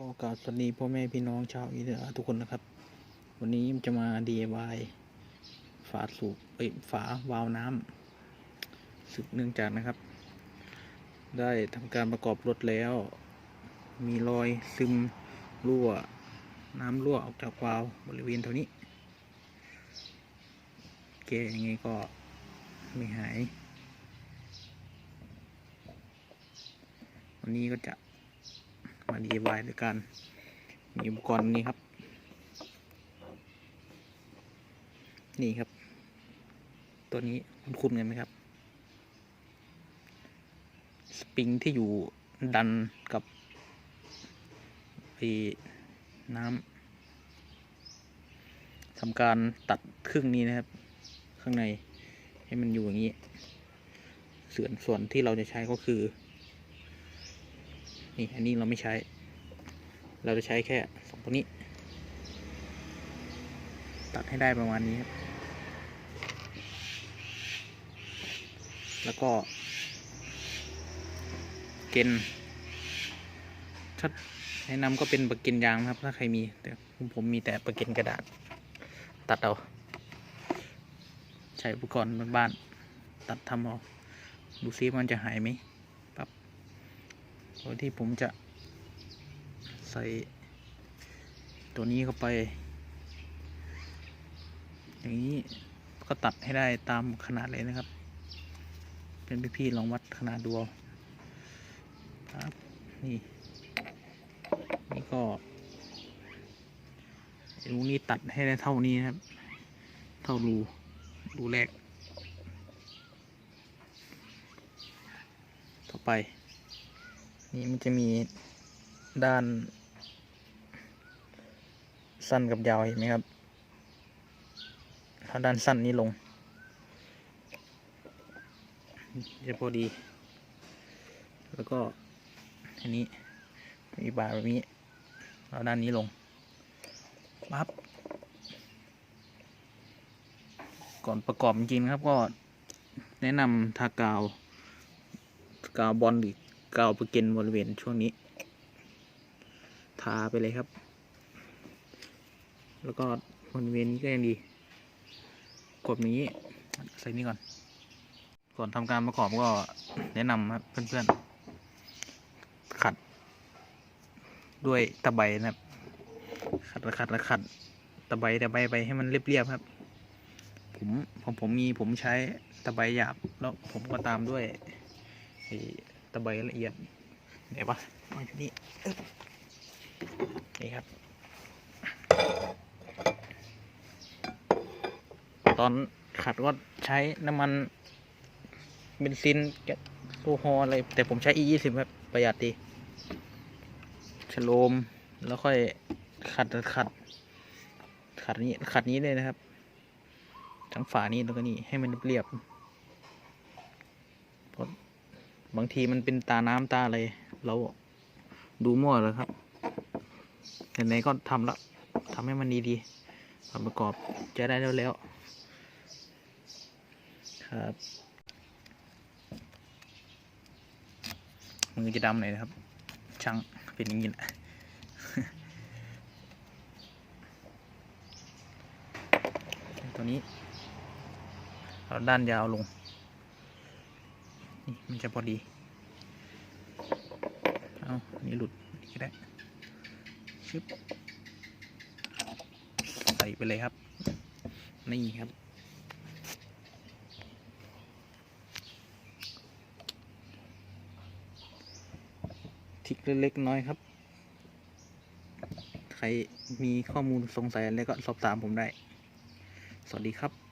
ก็กราบสวัสดีพ่อแม่พี่น้องชาวอีสานทุกคนนะครับ วันนี้จะมา DIY ฝาสูบเอ้ยฝาวาล์วน้ำสึกเนื่องจากนะครับ ได้ทำการประกอบรถแล้ว มีรอยซึมรั่ว น้ำรั่วออกจากวาล์วบริเวณเท่านี้แกยังไงก็ไม่หาย วันนี้ก็จะ มา DIY ด้วยกันมีอุปกรณ์นี้ครับ นี่ครับ ตัวนี้คุณคุ้นกันไหมครับ สปริงที่อยู่ดันกับไอ้น้ำทำการตัดครึ่งนี้นะครับ ข้างในให้มันอยู่อย่างนี้ส่วนส่วนที่เราจะใช้ก็คือ นี่อันนี้เราไม่ใช้ เราจะใช้แค่สองตัวนี้ ตัดให้ได้ประมาณนี้ครับ แล้วก็ เกนถ้าแนะนำก็เป็นปากเกนยางครับ ถ้าใครมี แต่ผมมีแต่ปากเกนกระดาษ ตัดเอา ใช้อุปกรณ์บ้านๆตัดทำเอาดูซิมันจะหายไหม โดยที่ผมจะใส่ตัวนี้เข้าไป อย่างนี้ก็ตัดให้ได้ตามขนาดเลยนะครับ เป็นพี่ๆลองวัดขนาดดูเอาครับนี่นี่ก็รูนี้ตัดให้ได้เท่านี้นะครับ เท่ารูรูแรก ต่อไป นี่มันจะมีด้าน สั้นกับยาวเห็นไหมครับ ถ้าด้านสั้นนี้ลง จะพอดี แล้วก็อันนี้มีบาร์แบบนี้เอาด้านนี้ลงปั๊บก่อนประกอบจริงๆนครับก็แนะนำทากาว กาวบอลหรือ กาวประเกนบริเวณช่วงนี้ ทาไปเลยครับ แล้วก็บริเวณนี้ก็ยังดี กดอย่างนี้ ใส่นี่ก่อน ก่อนทำการประกอบก็แนะนำครับเพื่อนๆ ขัด ด้วยตะไบนะครับ ขัดและขัดและขัด ตะไบตะไบไปให้มันเรียบๆครับผมผมผมมีผมใช้ตะไบหยาบแล้วผมก็ตามด้วย ตะไบละเอียดไหนวะมาที่นี่นี่ครับ ตอนขัดก็ใช้น้ำมันเบนซินแก๊สโซฮอล์อะไร แต่ผมใช้ e ยี่สิบครับ ประหยัดดีชโลมแล้วค่อยขัดขัด ขัดนี้ขัดนี้เลยนะครับ ทั้งฝานี้แล้วก็นี่ให้มันเรียบเพราะ บางทีมันเป็นตาน้ำตาอะไรเราดูมั่วเลยครับไหนๆก็ทำละทำให้มันดีๆทำประกอบจะได้แล้วๆครับมือจะดำหน่อยนะครับ ช่างเป็นอย่างนี้แหละตัวนี้ เอาด้านยาวลง นี่มันจะพอดี เอานนี้หลุดนี่ก็ได้ชึบใส่ไปเลยครับ นี่ครับ ทิกเล็กๆน้อยครับ ใครมีข้อมูลสงสัยอะไรก็สอบถามผมได้ สวัสดีครับ